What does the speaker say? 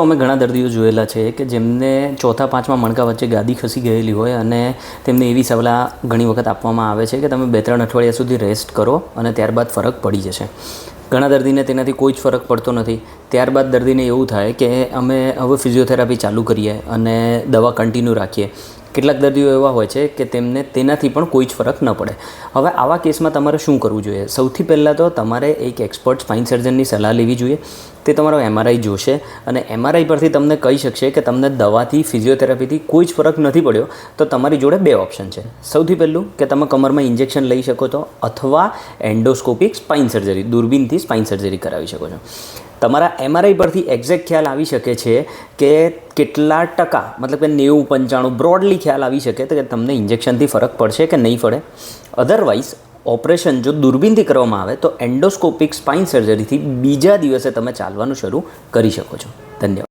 અમે ઘણા દર્દીઓ જોયેલા છે કે જેમને ચોથા, પાંચમા મણકા વચ્ચે ગાદી ખસી ગયેલી હોય અને તેમને એવી સલાહ ઘણી વખત આપવામાં આવે છે કે તમે બે, ત્રણ અઠવાડિયા સુધી રેસ્ટ કરો અને ત્યારબાદ ફરક પડી જશે. ઘણા દર્દીને તેનાથી કોઈ જ ફરક પડતો નથી. ત્યારબાદ દર્દીને એવું થાય કે અમે હવે ફિઝિયોથેરાપી ચાલુ કરીએ અને દવા કન્ટિન્યુ રાખીએ. કેટલાક દર્દીઓ એવા હોય છે કે તેમને તેનાથી પણ કોઈ જ ફરક ન પડે. હવે આવા કેસમાં તમારે શું કરવું જોઈએ? સૌથી પહેલાં તો તમારે એક એક્સપર્ટ સ્પાઇન સર્જનની સલાહ લેવી જોઈએ. તે તમારો એમઆરઆઈ જોશે અને એમઆરઆઈ પરથી તમને કહી શકશે કે તમને દવાથી, ફિઝિયોથેરાપીથી કોઈ જ ફરક નથી પડ્યો. તો તમારી જોડે બે ઓપ્શન છે. સૌથી પહેલું કે તમે કમરમાં ઇન્જેક્શન લઈ શકો છો અથવા એન્ડોસ્કોપિક સ્પાઇન સર્જરી, દૂરબીનથી સ્પાઇન સર્જરી કરાવી શકો છો. તમારા એમઆરઆઈ પરથી એક્ઝેક્ટ ખ્યાલ આવી શકે છે કે કેટલા ટકા, મતલબ કે નેવું, પંચાણું બ્રોડલી ખ્યાલ આવી શકે તો કે તમને ઇન્જેક્શનથી ફરક પડશે કે નહીં પડે અધરવાઇઝ ઓપરેશન જો દૂરબીનથી કરવામાં આવે તો એન્ડોસ્કોપિક સ્પાઇન સર્જરીથી બીજા દિવસે તમે ચાલવાનું શરૂ કરી શકો છો. ધન્યવાદ.